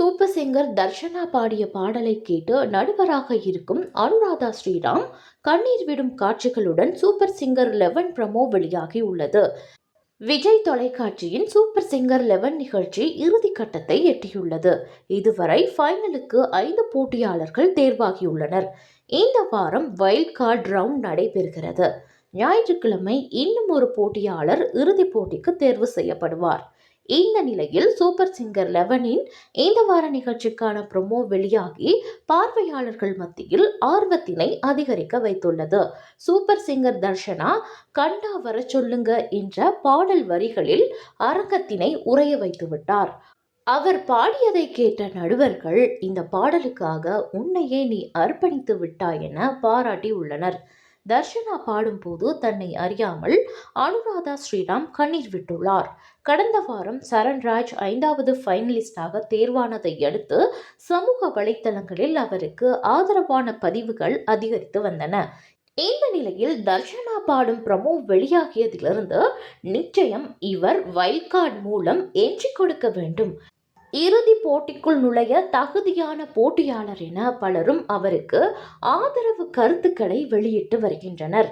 Super singer Darshana பாடிய பாடலை கேட்டு நடுவராக இருக்கும் அனுராதா ஸ்ரீராம் கண்ணீர் விடும் காட்சிகளுடன் சூப்பர் சிங்கர் லெவன் ப்ரமோ வெளியாகி உள்ளது. விஜய் தொலைக்காட்சியின் சூப்பர் சிங்கர் லெவன் நிகழ்ச்சி இறுதி கட்டத்தை எட்டியுள்ளது. இதுவரை ஃபைனலுக்கு ஐந்து போட்டியாளர்கள் தேர்வாகியுள்ளனர். இந்த வாரம் வைல்ட் கார்டு ரவுண்ட் நடைபெறுகிறது. ஞாயிற்றுக்கிழமை இன்னும் ஒரு போட்டியாளர் இறுதிப் போட்டிக்கு தேர்வு செய்யப்படுவார். இந்த நிலையில் சூப்பர் சிங்கர் லெவனின் இந்த வார நிகழ்ச்சிக்கான ப்ரோமோ வெளியாகி பார்வையாளர்கள் மத்தியில் ஆர்வத்தினை அதிகரிக்க வைத்துள்ளது. சூப்பர் சிங்கர் தர்ஷனா கண்டா வர சொல்லுங்க என்ற பாடல் வரிகளில் அரங்கத்தினை உறைய வைத்து விட்டார் அவர் பாடியதை கேட்ட நடுவர்கள் இந்த பாடலுக்காக உன்னையே நீ அர்ப்பணித்து விட்டாய் என பாராட்டி உள்ளனர். தர்ஷனா பாடும்போது தன்னை அறியாமல் அனுராதா ஸ்ரீராம் கண்ணீர் விட்டுள்ளார். கடந்த வாரம் சரண்ராஜ் ஐந்தாவது ஃபைனலிஸ்டாக தேர்வானதை அடுத்து சமூக வலைத்தளங்களில் அவருக்கு ஆதரவான பதிவுகள் அதிகரித்து வந்தன. இந்த நிலையில் தர்ஷனா பாடும் ப்ரமோ வெளியாகியதிலிருந்து நிச்சயம் இவர் வைல்ட் கார்டு மூலம் எஞ்சி கொடுக்க வேண்டும். இறுதி போட்டிக்குள் நுழைய தகுதியான போட்டியாளர் என பலரும் அவருக்கு ஆதரவு கருத்துக்களை வெளியிட்டு வருகின்றனர்.